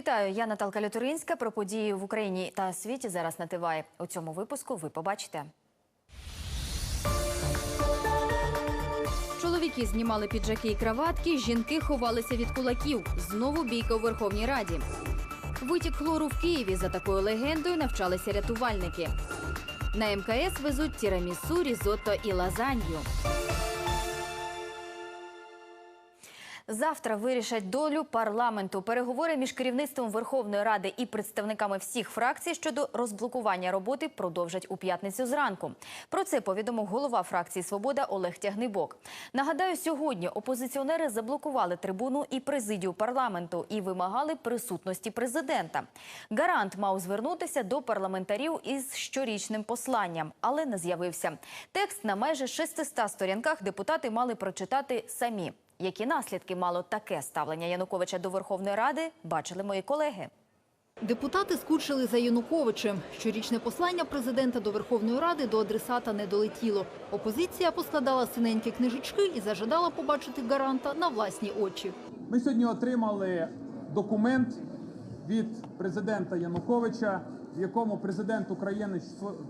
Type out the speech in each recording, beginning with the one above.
Вітаю, я Наталка Лютуринська. Про події в Україні та світі зараз на ТВА. У цьому випуску ви побачите. Чоловіки знімали піджаки і краватки, жінки ховалися від кулаків. Знову бійка у Верховній Раді. Витік хлору в Києві за такою легендою навчалися рятувальники. На МКС везуть тірамісу, різотто і лазанью. Завтра вирішать долю парламенту. Переговори між керівництвом Верховної Ради і представниками всіх фракцій щодо розблокування роботи продовжать у п'ятницю зранку. Про це повідомив голова фракції Свобода Олег Тягнибок. Нагадаю, сьогодні опозиціонери заблокували трибуну і президію парламенту і вимагали присутності президента. Гарант мав звернутися до парламентарів із щорічним посланням, але не з'явився. Текст на майже 600 сторінках депутати мали прочитати самі. Які наслідки мало таке ставлення Януковича до Верховної Ради, бачили мої колеги. Депутати скучили за Януковичем. Щорічне послання президента до Верховної Ради до адресата не долетіло. Опозиція поскладала синенькі книжечки і зажадала побачити гаранта на власні очі. Ми сьогодні отримали документ від президента Януковича, в якому президент України,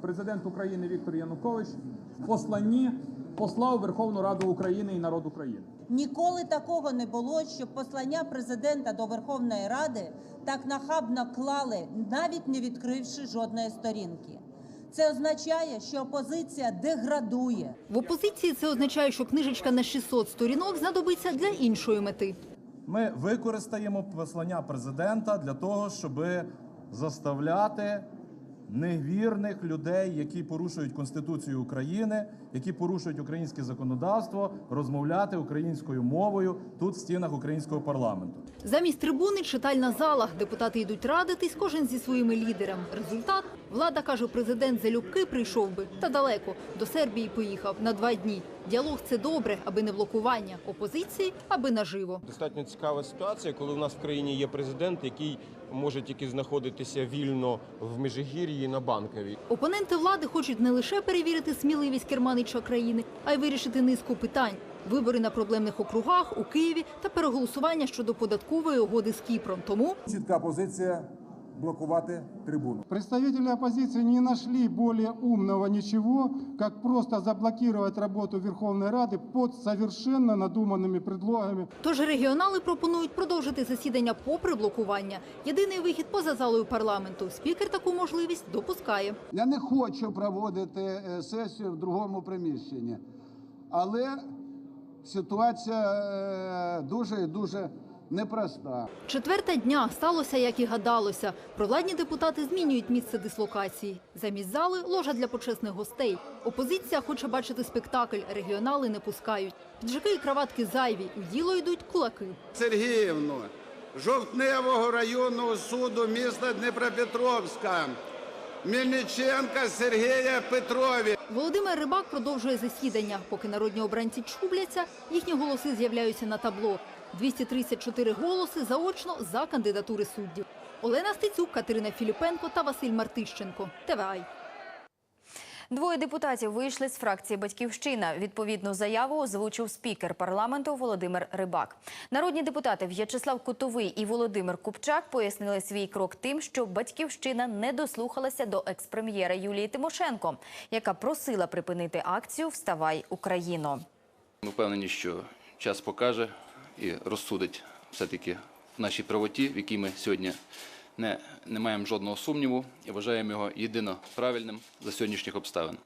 президент України Віктор Янукович в посланні послав Верховну Раду України і народ України. Ніколи такого не було, щоб послання президента до Верховної Ради так нахабно клали, навіть не відкривши жодної сторінки. Це означає, що опозиція деградує. В опозиції це означає, що книжечка на 600 сторінок знадобиться для іншої мети. Ми використаємо послання президента для того, щоб заставляти невірних людей, які порушують Конституцію України, які порушують українське законодавство, розмовляти українською мовою тут в стінах українського парламенту. Замість трибуни читальна зала. Депутати йдуть радитись, кожен зі своїми лідерами. Результат влада каже, президент залюбки прийшов би та далеко до Сербії поїхав на два дні. Діалог це добре, аби не блокування опозиції, аби наживо. Достатньо цікава ситуація, коли у нас в країні є президент, який може тільки знаходитися вільно в Межигір'ї на банковій. Опоненти влади хочуть не лише перевірити сміливість керманича країни, а й вирішити низку питань: вибори на проблемних округах у Києві та переголосування щодо податкової угоди з Кіпром. Тому чітка позиція блокувати трибуну. Представители оппозиции не нашли более умного ничего, как просто заблокировать работу Верховной Рады под совершенно надуманными предлогами. Тож регіонали пропонують продовжити засідання попри блокування. Єдиний вихід поза залою парламенту. Спікер таку можливість допускає. Я не хочу проводити е, сесію в другому приміщенні, але ситуація е, дуже і дуже непроста. Четверта дня сталося, як і гадалося. Провладні депутати змінюють місце дислокації. Замість зали ложа для почесних гостей. Опозиція хоче бачити спектакль. Регіонали не пускають. Піджаки і краватки зайві. У діло йдуть кулаки. Сергіївну, Жовтневого районного суду міста Дніпропетровська, Мельниченка Сергія Петрові. Володимир Рибак продовжує засідання. Поки народні обранці чубляться, їхні голоси з'являються на табло. 234 голоси заочно за кандидатури суддів. Олена Стецюк, Катерина Філіпенко та Василь Мартищенко. ТВАЙ. Двоє депутатів вийшли з фракції Батьківщина. Відповідну заяву озвучив спікер парламенту Володимир Рибак. Народні депутати В'ячеслав Кутовий і Володимир Купчак пояснили свій крок тим, що Батьківщина не дослухалася до експрем'єра Юлії Тимошенко, яка просила припинити акцію Вставай Україно. Ми впевнені, що час покаже і розсудить все-таки в нашій правоті, в якій ми сьогодні не, не маємо жодного сумніву і вважаємо його єдино правильним за сьогоднішніх обставин.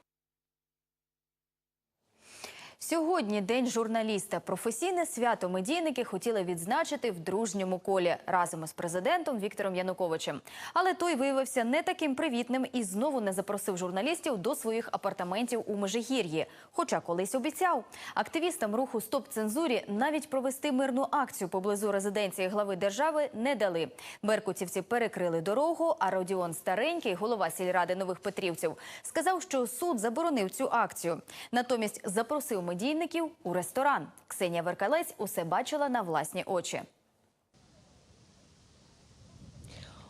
Сьогодні день журналіста. Професійне свято медійники хотіли відзначити в дружньому колі разом із президентом Віктором Януковичем. Але той виявився не таким привітним і знову не запросив журналістів до своїх апартаментів у Межигір'ї. Хоча колись обіцяв активістам руху Стоп цензурі навіть провести мирну акцію поблизу резиденції глави держави не дали. Беркутівці перекрили дорогу. А Родіон Старенький, голова сільради нових Петрівців, сказав, що суд заборонив цю акцію. Натомість запросив медійників у ресторан. Ксенія Веркалець усе бачила на власні очі.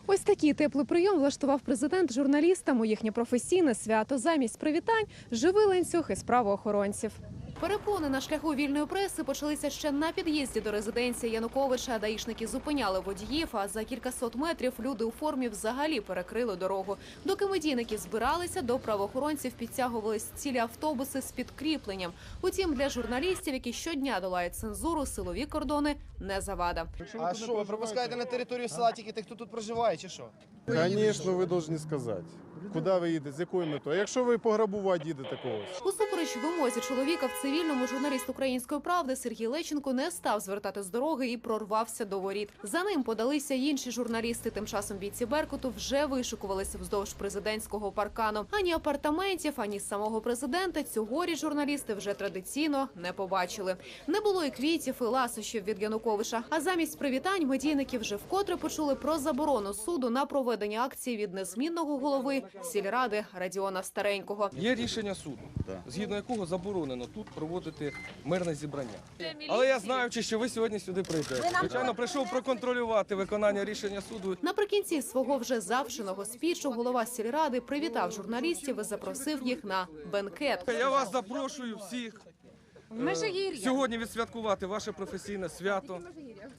Ось такий теплий прийом влаштував президент журналістам у їхнє професійне свято. Замість привітань живий ланцюг із правоохоронців. Перепони на шляху вільної преси почалися ще на під'їзді до резиденції Януковича. Даїшники зупиняли водіїв, а за кількасот метрів люди у формі взагалі перекрили дорогу. Доки медійники збиралися, до правоохоронців підтягувались цілі автобуси з підкріпленням. Утім, для журналістів, які щодня долають цензуру, силові кордони не завада. А що, ви пропускаєте на територію села тільки тих, хто тут проживає, чи що? Звісно, ви повинні сказати, куди ви їдете, з якою метою. Якщо ви пограбувати їдете когось. Усупереч вимозі чоловіка в цивільному журналіст української правди Сергій Лещенко не став звертати з дороги і прорвався до воріт. За ним подалися інші журналісти. Тим часом бійці Беркуту вже вишикувалися вздовж президентського паркану. Ані апартаментів, ані самого президента цьогоріч журналісти вже традиційно не побачили. Не було і квітів, і ласощів від Януковича. А замість привітань медійники вже вкотре почули про заборону суду на проведення акції від незмінного голови сільради Радіона Старенького. Є рішення суду, згідно якого заборонено тут проводити мирне зібрання. Але я знаючи, що ви сьогодні сюди прийдете. Звичайно, прийшов проконтролювати виконання рішення суду. Наприкінці свого вже завшеного спічу голова сільради привітав журналістів і запросив їх на бенкет. Я вас запрошую всіх е, сьогодні відсвяткувати ваше професійне свято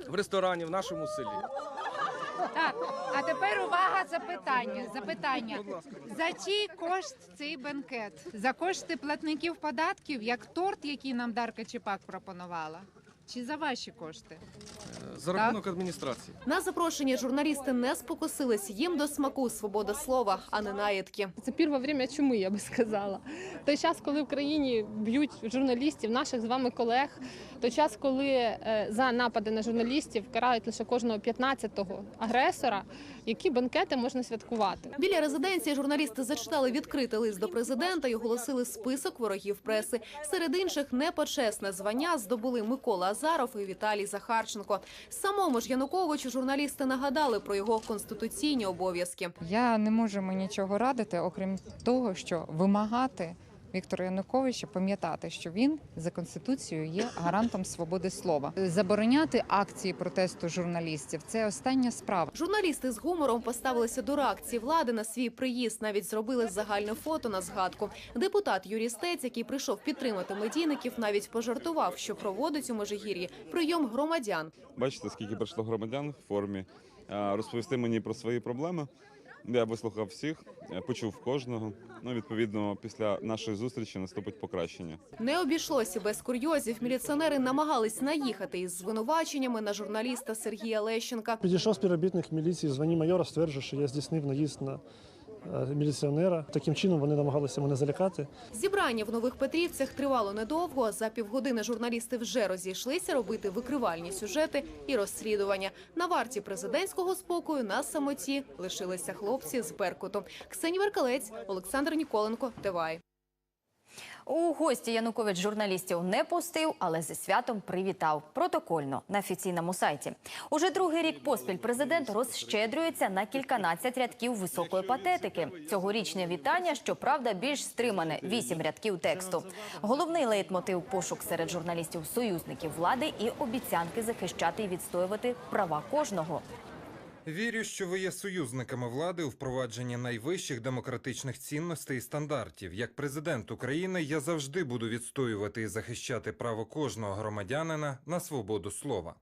в ресторані в нашому селі. Так, а тепер увага, запитання. Запитання. За чий кошт цей бенкет? За кошти платників податків, як торт, який нам Дарка Чепак пропонувала? Чи за ваші кошти? За рахунок адміністрації. На запрошення журналісти не спокусились їм до смаку свобода слова, а не наїдки. Це перве время чуми, я би сказала. Той час, коли в країні б'ють журналістів, наших з вами колег, той час, коли е, за напади на журналістів карають лише кожного 15-го агресора, які банкети можна святкувати. Біля резиденції журналісти зачитали відкритий лист до президента і оголосили список ворогів преси. Серед інших непочесне звання здобули Микола Азаров і Віталій Захарченко. Самому ж Януковичу журналісти нагадали про його конституційні обов'язки. Я не можу ми нічого радити, окрім того, що вимагати Віктора Януковича пам'ятати, що він за конституцією є гарантом свободи слова. Забороняти акції протесту журналістів це остання справа. Журналісти з гумором поставилися до реакції влади на свій приїзд. Навіть зробили загальне фото на згадку. Депутат Юрій Стець, який прийшов підтримати медійників, навіть пожартував, що проводить у Межигір'ї прийом громадян. Бачите, скільки прийшло громадян в формі розповісти мені про свої проблеми. Я вислухав всіх, почув кожного. Ну, відповідно, після нашої зустрічі наступить покращення. Не обійшлося без курйозів. Міліціонери намагались наїхати із звинуваченнями на журналіста Сергія Лещенка. Підійшов співробітник міліції, звані майора, стверджує, що я здійснив наїзд на міліціонера. Таким чином вони намагалися мене залякати. Зібрання в Нових Петрівцях тривало недовго. За півгодини журналісти вже розійшлися робити викривальні сюжети і розслідування. На варті президентського спокою на самоті лишилися хлопці з Беркуту. Ксенія Веркалець, Олександр Ніколенко, Тивай. У гості Янукович журналістів не пустив, але зі святом привітав протокольно на офіційному сайті. Уже другий рік поспіль президент розщедрюється на кільканадцять рядків високої патетики. Цьогорічне вітання, щоправда, більш стримане вісім рядків тексту. Головний лейтмотив пошук серед журналістів союзників влади і обіцянки захищати і відстоювати права кожного. Вірю, що ви є союзниками влади у впровадженні найвищих демократичних цінностей і стандартів. Як президент України я завжди буду відстоювати і захищати право кожного громадянина на свободу слова.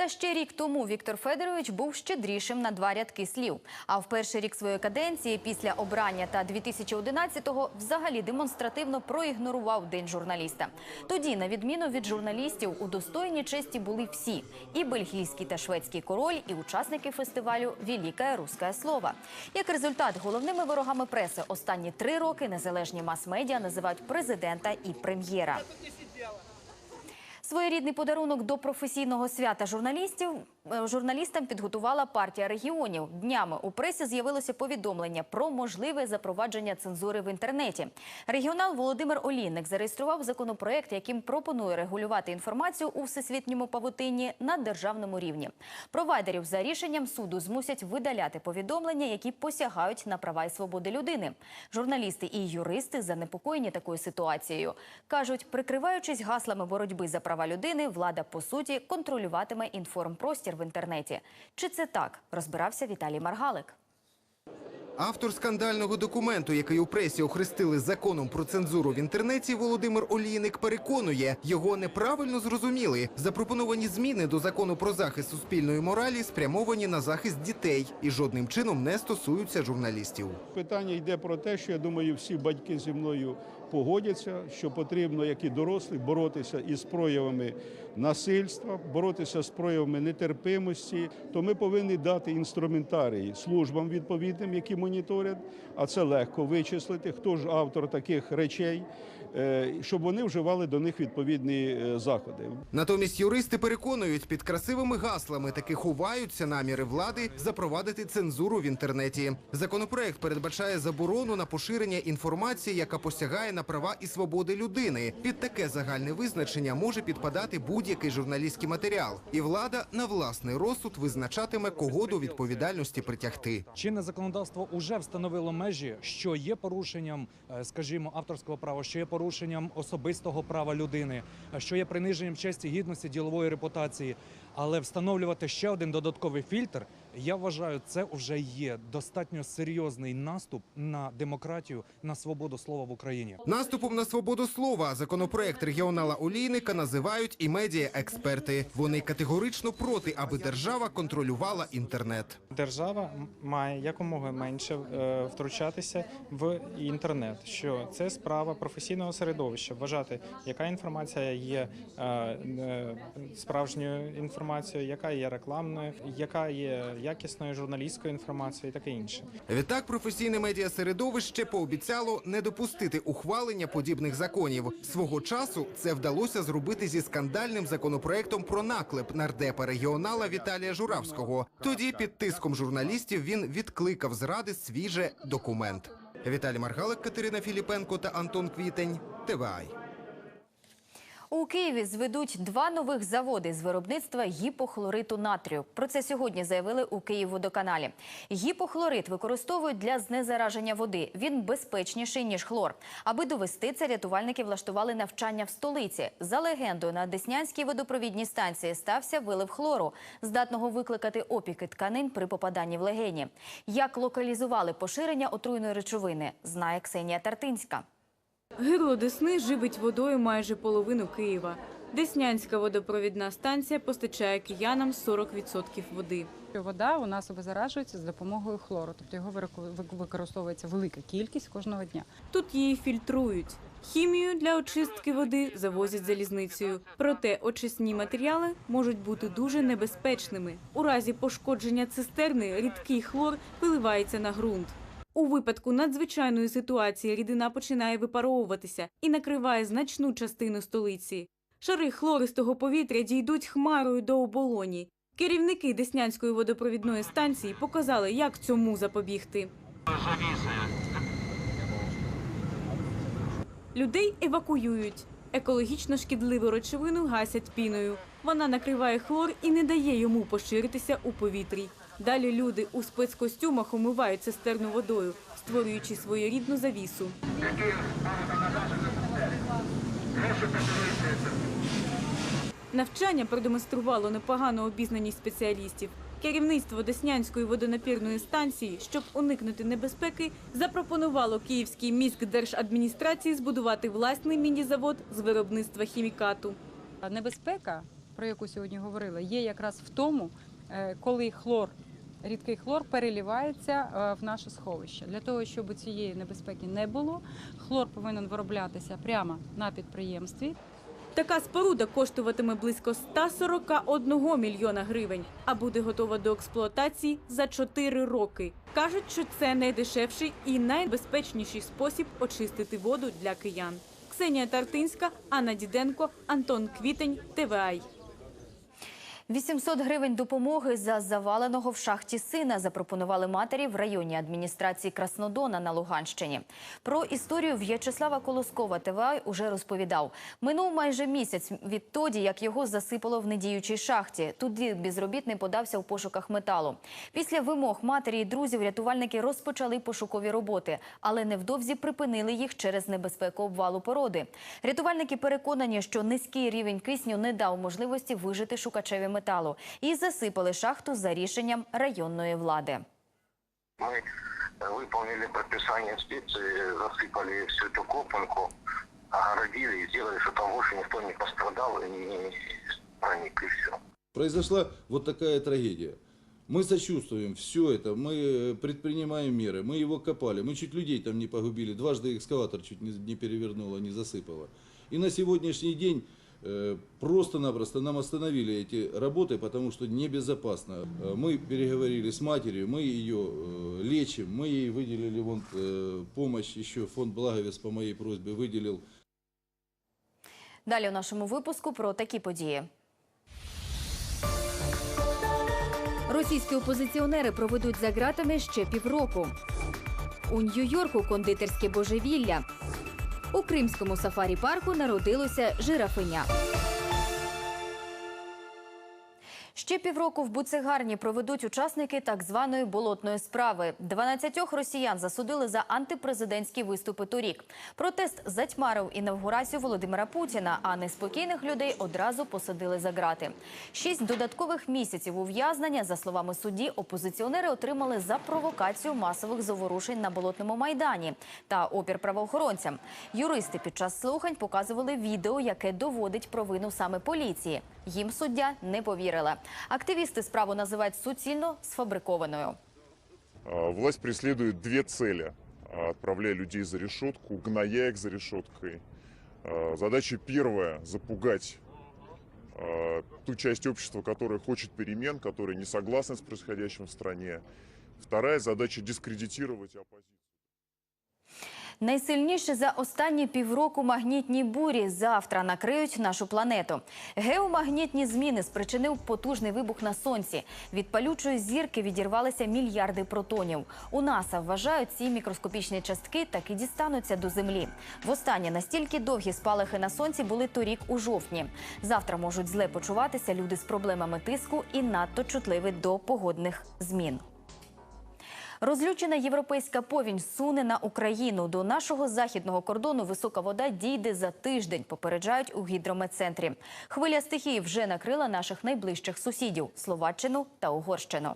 Та ще рік тому Віктор Федорович був щедрішим на два рядки слів. А в перший рік своєї каденції після обрання та 2011-го взагалі демонстративно проігнорував День журналіста. Тоді, на відміну від журналістів, у достойній честі були всі – і бельгійський та шведський король, і учасники фестивалю «Великое русское слово». Як результат, головними ворогами преси останні три роки незалежні мас-медіа називають президента і прем'єра. Своєрідний подарунок до професійного свята журналістів е, журналістам підготувала партія регіонів. Днями у пресі з'явилося повідомлення про можливе запровадження цензури в інтернеті. Регіонал Володимир Олійник зареєстрував законопроект, яким пропонує регулювати інформацію у всесвітньому павутинні на державному рівні. Провайдерів за рішенням суду змусять видаляти повідомлення, які посягають на права і свободи людини. Журналісти і юристи занепокоєні такою ситуацією. кажуть, прикриваючись гаслами боротьби за права людини, влада по суті контролюватиме інформпростір в інтернеті. Чи це так? Розбирався Віталій Маргалик. Автор скандального документу, який у пресі охрестили законом про цензуру в інтернеті, Володимир Олійник переконує, його неправильно зрозуміли. Запропоновані зміни до закону про захист суспільної моралі спрямовані на захист дітей і жодним чином не стосуються журналістів. Питання йде про те, що я думаю, всі батьки зі мною погодяться, що потрібно, як і дорослі, боротися із проявами насильства, боротися з проявами нетерпимості. То ми повинні дати інструментарій службам відповідним, які моніторять, а це легко вичислити, хто ж автор таких речей, щоб вони вживали до них відповідні е, заходи. Натомість юристи переконують, під красивими гаслами таки ховаються наміри влади запровадити цензуру в інтернеті. Законопроект передбачає заборону на поширення інформації, яка посягає на права і свободи людини. Під таке загальне визначення може підпадати будь-який журналістський матеріал, і влада на власний розсуд визначатиме, кого до відповідальності притягти. Чинне законодавство уже встановило межі, що є порушенням, е, скажімо, авторського права, що є порушенням особистого права людини, що є приниженням честі, гідності, ділової репутації. Але встановлювати ще один додатковий фільтр, я вважаю, це вже є достатньо серйозний наступ на демократію, на свободу слова в Україні. Наступом на свободу слова законопроект регіонала Олійника називають і медіа-експерти. Вони категорично проти, аби держава контролювала інтернет. Держава має якомога менше е, втручатися в інтернет. Що це справа професійного середовища, вважати, яка інформація є е, е, справжньою інформацією, яка є рекламною, яка є якісною журналістською інформацією і таке інше. Відтак професійне медіасередовище пообіцяло не допустити ухвалення подібних законів. Свого часу це вдалося зробити зі скандальним законопроектом про наклеп нардепа регіонала Віталія Журавського. Тоді під тиском журналістів він відкликав з ради свіже документ. Віталій Маргалик, Катерина Філіпенко та Антон Квітень. ТВАЙ. У Києві зведуть два нових заводи з виробництва гіпохлориту натрію. Про це сьогодні заявили у Київводоканалі. Гіпохлорит використовують для знезараження води. Він безпечніший ніж хлор. Аби довести це, рятувальники влаштували навчання в столиці. За легендою, на Деснянській водопровідній станції стався вилив хлору, здатного викликати опіки тканин при попаданні в легені. Як локалізували поширення отруйної речовини, знає Ксенія Тартинська. Гирло Десни живить водою майже половину Києва. Деснянська водопровідна станція постачає киянам 40% води. Вода у нас обеззаражується з допомогою хлору, тобто його використовується велика кількість кожного дня. Тут її фільтрують. Хімію для очистки води завозять залізницею. Проте очисні матеріали можуть бути дуже небезпечними. У разі пошкодження цистерни рідкий хлор виливається на ґрунт. У випадку надзвичайної ситуації рідина починає випаровуватися і накриває значну частину столиці. Шари хлористого повітря дійдуть хмарою до оболоні. Керівники Деснянської водопровідної станції показали, як цьому запобігти. Людей евакуюють. Екологічно шкідливу речовину гасять піною. Вона накриває хлор і не дає йому поширитися у повітрі. Далі люди у спецкостюмах омивають цистерну водою, створюючи своєрідну завісу. Навчання продемонструвало непогану обізнаність спеціалістів. Керівництво Деснянської водонапірної станції, щоб уникнути небезпеки, запропонувало Київській міськдержадміністрації збудувати власний міні-завод з виробництва хімікату. Небезпека, про яку сьогодні говорила, є якраз в тому, е, коли хлор, рідкий хлор перелівається е, в наше сховище. Для того, щоб цієї небезпеки не було, хлор повинен вироблятися прямо на підприємстві. Така споруда коштуватиме близько 141 мільйона гривень, а буде готова до експлуатації за 4 роки. Кажуть, що це найдешевший і найбезпечніший спосіб очистити воду для киян. Ксенія Тартинська, Анна Діденко, Антон Квітень, ТВАЙ. 800 гривень допомоги за заваленого в шахті сина запропонували матері в районній адміністрації Краснодона на Луганщині. Про історію В'ячеслава Колоскова ТВА уже розповідав. Минув майже місяць відтоді, як його засипало в недіючій шахті. Туди безробітний подався в пошуках металу. Після вимог матері і друзів рятувальники розпочали пошукові роботи, але невдовзі припинили їх через небезпеку обвалу породи. Рятувальники переконані, що низький рівень кисню не дав можливості вижити шукачеві металу і засипали шахту за рішенням районної влади. Мы э, выполнили предписание инспекции, засыпали всю эту копанку, огородили и сделали, что там больше никто не пострадал и не проник, и все. Произошла вот такая трагедия. Мы сочувствуем, все это, мы э, предпринимаем меры, мы его копали, мы чуть людей там не погубили, дважды экскаватор чуть не, не перевернуло, не засыпало. И на сегодняшний день э, просто-напросто нам остановили эти работы, потому что небезопасно. Э, Мы переговорили с матерью, мы ее э, лечим, мы ей выделили вон, э, помощь, еще фонд Благовест по моей просьбе выделил Далі у нашому випуску про такі події. Російські опозиціонери проведуть за ґратами ще півроку. У Нью-Йорку кондитерське божевілля. У кримському сафарі-парку народилося жирафеня. Ще півроку в Буцегарні проведуть учасники так званої болотної справи. 12 росіян засудили за антипрезидентські виступи торік. Протест затьмарив інавгурацію Володимира Путіна, а неспокійних людей одразу посадили за ґрати. Шість додаткових місяців ув'язнення, за словами судді, опозиціонери отримали за провокацію масових заворушень на болотному майдані та опір правоохоронцям. Юристи під час слухань показували відео, яке доводить провину саме поліції. Їм суддя не повірила. Активісти справу називають суцільно сфабрикованою. А, Власть преследует две цели, а, отправляя людей за решетку, гноя их за решеткой. А, Задача первая – запугать а, ту часть общества, которая хочет перемен, которая не согласна с происходящим в стране. Вторая задача – дискредитировать оппозицию. Найсильніші за останні півроку магнітні бурі завтра накриють нашу планету. Геомагнітні зміни спричинив потужний вибух на сонці. Від палючої зірки відірвалися мільярди протонів. У НАСА вважають, ці мікроскопічні частки таки дістануться до землі. Востаннє настільки довгі спалахи на сонці були торік у жовтні. Завтра можуть зле почуватися люди з проблемами тиску і надто чутливі до погодних змін. Розлючена європейська повінь суне на Україну. До нашого західного кордону висока вода дійде за тиждень, попереджають у гідрометцентрі. Хвиля стихії вже накрила наших найближчих сусідів – Словаччину та Угорщину.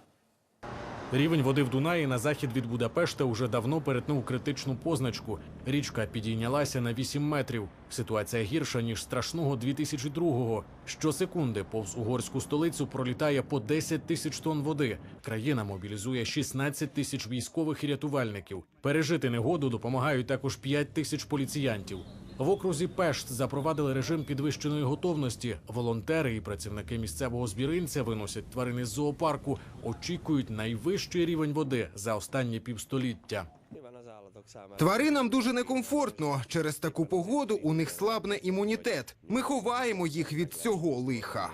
Рівень води в Дунаї на захід від Будапешта уже давно перетнув критичну позначку. Річка підійнялася на 8 метрів. Ситуація гірша ніж страшного 2002-го. Щосекунди повз угорську столицю пролітає по 10 тисяч тонн води. Країна мобілізує 16 тисяч військових і рятувальників. Пережити негоду допомагають також 5 тисяч поліціянтів. В окрузі Пешт запровадили режим підвищеної готовності. Волонтери і працівники місцевого збіринця виносять тварини з зоопарку, очікують найвищий рівень води за останні півстоліття. Тваринам дуже некомфортно. Через таку погоду у них слабне імунітет. Ми ховаємо їх від цього лиха.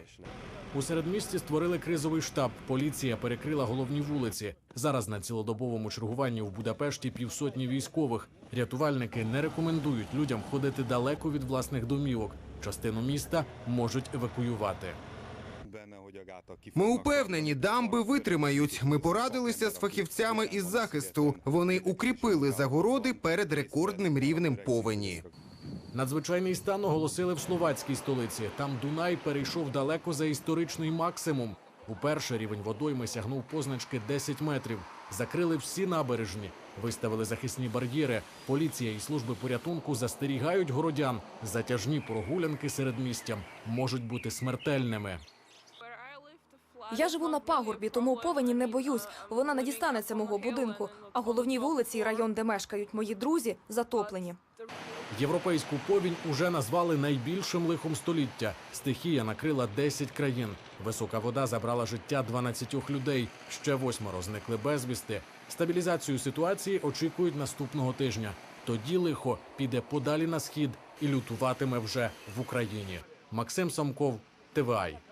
У середмісті створили кризовий штаб. Поліція перекрила головні вулиці. Зараз на цілодобовому чергуванні в Будапешті півсотні військових. Рятувальники не рекомендують людям ходити далеко від власних домівок. Частину міста можуть евакуювати. Ми упевнені, дамби витримають. Ми порадилися з фахівцями із захисту. Вони укріпили загороди перед рекордним рівнем повені. Надзвичайний стан оголосили в словацькій столиці. Там Дунай перейшов далеко за історичний максимум. Уперше рівень водойми сягнув позначки 10 метрів. Закрили всі набережні, виставили захисні бар'єри. Поліція і служби порятунку застерігають городян. Затяжні прогулянки серед містям можуть бути смертельними. Я живу на пагорбі, тому повені не боюсь. Вона не дістанеться мого будинку. А головні вулиці і район, де мешкають мої друзі, затоплені. Європейську повінь уже назвали найбільшим лихом століття. Стихія накрила 10 країн. Висока вода забрала життя 12 людей. Ще восьмеро зникли безвісти. Стабілізацію ситуації очікують наступного тижня. Тоді лихо піде подалі на схід і лютуватиме вже в Україні. Максим Самков, ТВАЙ.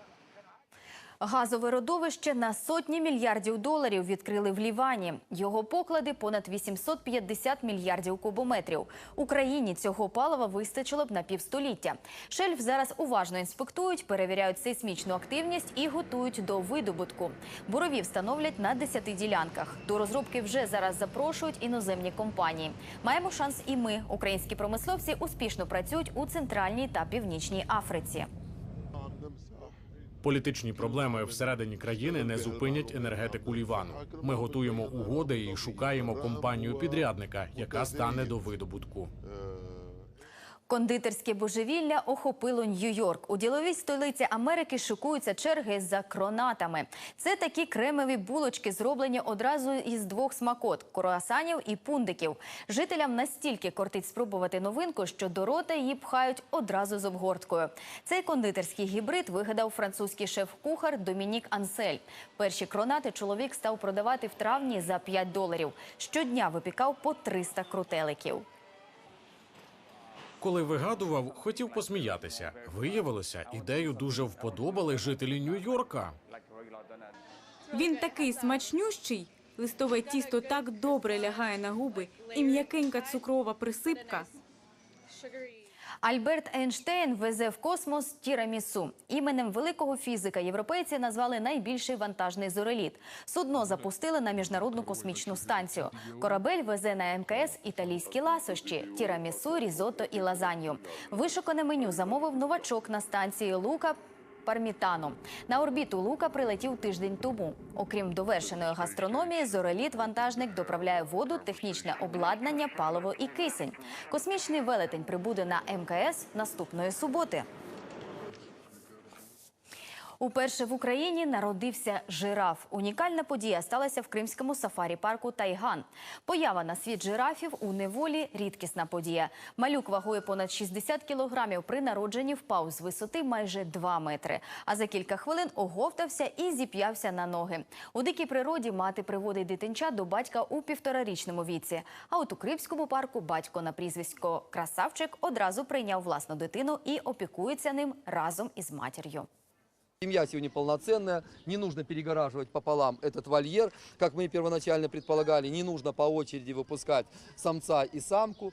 Газове родовище на сотні мільярдів доларів відкрили в Лівані. Його поклади понад 850 мільярдів кубометрів. Україні цього палива вистачило б на півстоліття. Шельф зараз уважно інспектують, перевіряють сейсмічну активність і готують до видобутку. Бурові встановлять на 10 ділянках. До розробки вже зараз запрошують іноземні компанії. Маємо шанс і ми, українські промисловці, успішно працюють у центральній та північній Африці. Політичні проблеми всередині країни не зупинять енергетику Лівану. Ми готуємо угоди і шукаємо компанію підрядника, яка стане до видобутку. Кондитерське божевілля охопило Нью-Йорк. У діловій столиці Америки шикуються черги за кронатами. Це такі кремові булочки, зроблені одразу із двох смакот – круасанів і пундиків. Жителям настільки кортить спробувати новинку, що до рота її пхають одразу з обгорткою. Цей кондитерський гібрид вигадав французький шеф-кухар Домінік Ансель. Перші кронати чоловік став продавати в травні за 5 доларів. Щодня випікав по 300 крутеликів. Коли вигадував, хотів посміятися. Виявилося, ідею дуже вподобали жителі Нью-Йорка. Він такий смачнющий. Листове тісто так добре лягає на губи, і м'якенька цукрова присипка. Альберт Ейнштейн везе в космос тірамісу. Іменем великого фізика європейці назвали найбільший вантажний зореліт. Судно запустили на міжнародну космічну станцію. Корабель везе на МКС італійські ласощі – тірамісу, різотто і лазанью. Вишукане меню замовив новачок на станції Лука Пармітано. На орбіту Лука прилетів тиждень тому. Окрім довершеної гастрономії, зореліт-вантажник доправляє воду, технічне обладнання, паливо і кисень. Космічний велетень прибуде на МКС наступної суботи. Уперше в Україні народився жираф. Унікальна подія сталася в кримському сафарі-парку Тайган. Поява на світ жирафів у неволі – рідкісна подія. Малюк вагою понад 60 кілограмів при народженні впав з висоти майже 2 метри. А за кілька хвилин оговтався і зіп'явся на ноги. У дикій природі мати приводить дитинча до батька у півторарічному віці. А от у Кримському парку батько на прізвисько Красавчик одразу прийняв власну дитину і опікується ним разом із матір'ю. Семья сегодня полноценная, не нужно перегораживать пополам этот вольер, как мы первоначально предполагали, не нужно по очереди выпускать самца и самку.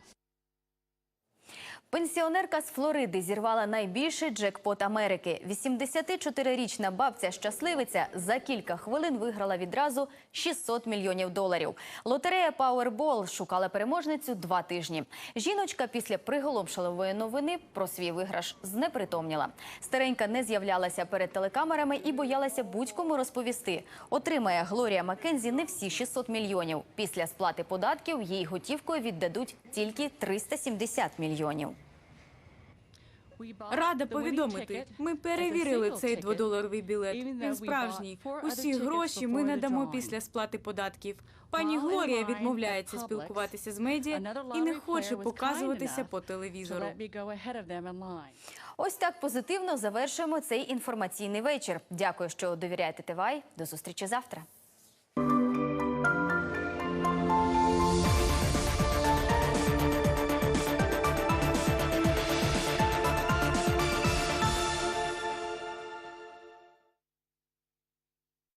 Пенсіонерка з Флориди зірвала найбільший джекпот Америки. 84-річна бабця-щасливиця за кілька хвилин виграла відразу 600 мільйонів доларів. Лотерея Powerball шукала переможницю два тижні. Жіночка після приголомшливої новини про свій виграш знепритомніла. Старенька не з'являлася перед телекамерами і боялася будь-кому розповісти. Отримає Глорія Маккензі не всі 600 мільйонів. Після сплати податків їй готівкою віддадуть тільки 370 мільйонів. Рада повідомити. Ми перевірили цей дводоларовий білет. Він справжній. Усі гроші ми надамо після сплати податків. Пані Глорія відмовляється спілкуватися з медіа і не хоче показуватися по телевізору. Ось так позитивно завершуємо цей інформаційний вечір. Дякую, що довіряєте ТВАЙ. До зустрічі завтра.